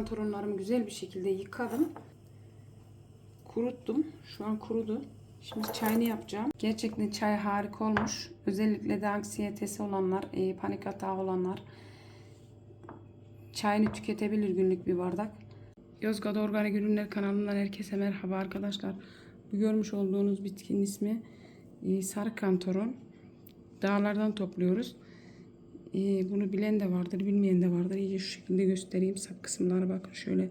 Pantolonlarımı güzel bir şekilde yıkadım. Kuruttum. Şu an kurudu. Şimdi çayını yapacağım. Gerçekten çay harika olmuş. Özellikle de anksiyetesi olanlar, e, panik atağı olanlar çayını tüketebilir günlük bir bardak. Yozgat Organik Ürünler kanalından herkese merhaba arkadaşlar. Bu görmüş olduğunuz bitkinin ismi e, sarı kantaron. Dağlardan topluyoruz. E, bunu bilen de vardır, bilmeyen de vardır. İyice şu şekilde göstereyim. Sap kısımları bakın şöyle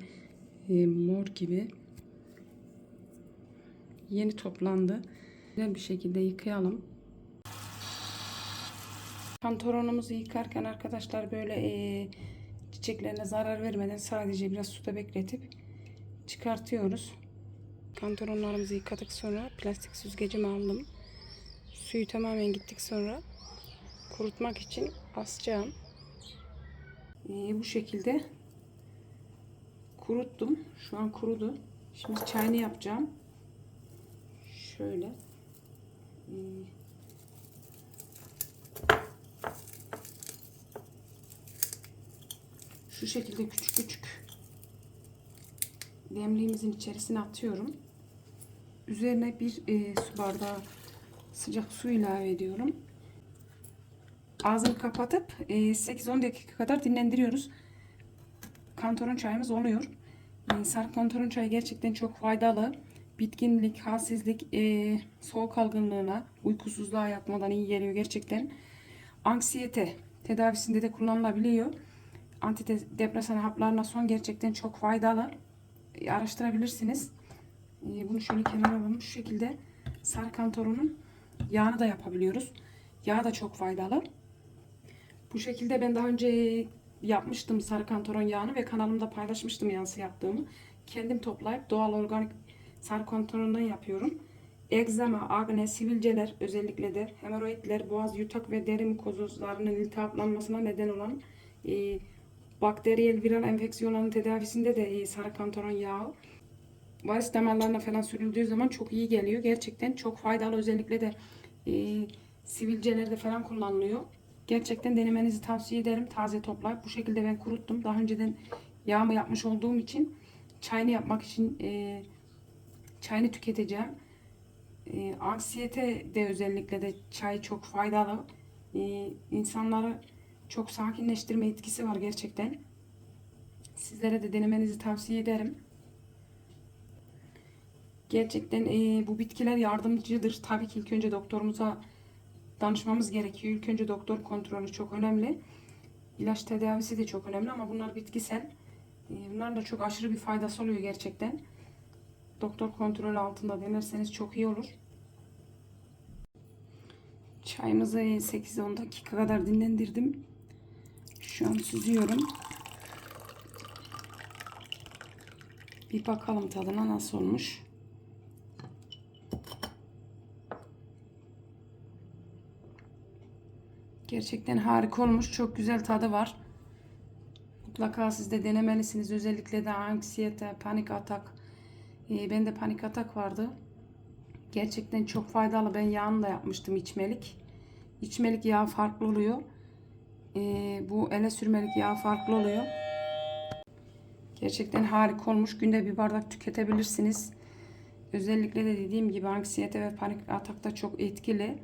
e, mor gibi. Yeni toplandı. Güzel bir şekilde yıkayalım. Kantaronumuzu yıkarken arkadaşlar böyle e, çiçeklerine zarar vermeden sadece biraz suda bekletip çıkartıyoruz. Kantaronlarımızı yıkadık sonra plastik süzgecimi aldım. Suyu tamamen gittik sonra kurutmak için asacağım. E, bu şekilde kuruttum. Şu an kurudu. Şimdi çayını yapacağım. Şöyle. e, şu şekilde küçük küçük demliğimizin içerisine atıyorum. Üzerine bir e, su bardağı sıcak su ilave ediyorum. Ağzını kapatıp e, 8-10 dakika kadar dinlendiriyoruz. Kantaron çayımız oluyor. E, sarı kantaron çayı gerçekten çok faydalı. Bitkinlik, halsizlik, e, soğuk algınlığına, uykusuzluğa yatmadan iyi geliyor gerçekten. Anksiyete tedavisinde de kullanılabiliyor antidepresan haplarına son gerçekten çok faydalı. E, araştırabilirsiniz. E, bunu şöyle kenara alalım. Şu şekilde sarı kantaronun yağını da yapabiliyoruz. Yağ da çok faydalı. Bu şekilde ben daha önce yapmıştım sarı kantaron yağını ve kanalımda paylaşmıştım yansı yaptığımı. Kendim toplayıp doğal organik sarı kantarondan yapıyorum. Egzama, akne, sivilceler özellikle de hemoroidler, boğaz, yutak ve deri mukozozlarının iltihaplanmasına neden olan e, bakteriyel viral enfeksiyonların tedavisinde de iyi sarı yağı. Varis damarlarına falan sürüldüğü zaman çok iyi geliyor. Gerçekten çok faydalı özellikle de e, sivilcelerde falan kullanılıyor. Gerçekten denemenizi tavsiye ederim. Taze toplayıp bu şekilde ben kuruttum. Daha önceden yağımı yapmış olduğum için çayını yapmak için e, çayını tüketeceğim. E, anksiyete de özellikle de çay çok faydalı. E, insanları çok sakinleştirme etkisi var gerçekten. Sizlere de denemenizi tavsiye ederim. Gerçekten e, bu bitkiler yardımcıdır. Tabii ki ilk önce doktorumuza danışmamız gerekiyor. İlk önce doktor kontrolü çok önemli. İlaç tedavisi de çok önemli ama bunlar bitkisel. E, bunların da çok aşırı bir faydası oluyor gerçekten. Doktor kontrolü altında denerseniz çok iyi olur. Çayımızı 8-10 dakika kadar dinlendirdim. Şu an süzüyorum. Bir bakalım tadına nasıl olmuş. Gerçekten harika olmuş. Çok güzel tadı var. Mutlaka siz de denemelisiniz. Özellikle de anksiyete, panik atak. Ee, bende panik atak vardı. Gerçekten çok faydalı. Ben yağını da yapmıştım içmelik. İçmelik yağ farklı oluyor. Ee, bu ele sürmelik yağ farklı oluyor. Gerçekten harika olmuş. Günde bir bardak tüketebilirsiniz. Özellikle de dediğim gibi anksiyete ve panik atakta çok etkili.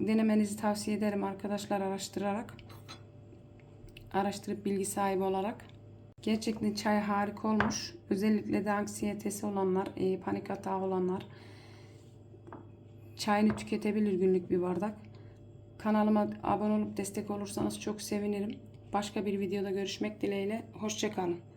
Denemenizi tavsiye ederim arkadaşlar araştırarak. Araştırıp bilgi sahibi olarak. Gerçekten çay harika olmuş. Özellikle de anksiyetesi olanlar, e, panik atağı olanlar çayını tüketebilir günlük bir bardak. Kanalıma abone olup destek olursanız çok sevinirim. Başka bir videoda görüşmek dileğiyle. Hoşçakalın.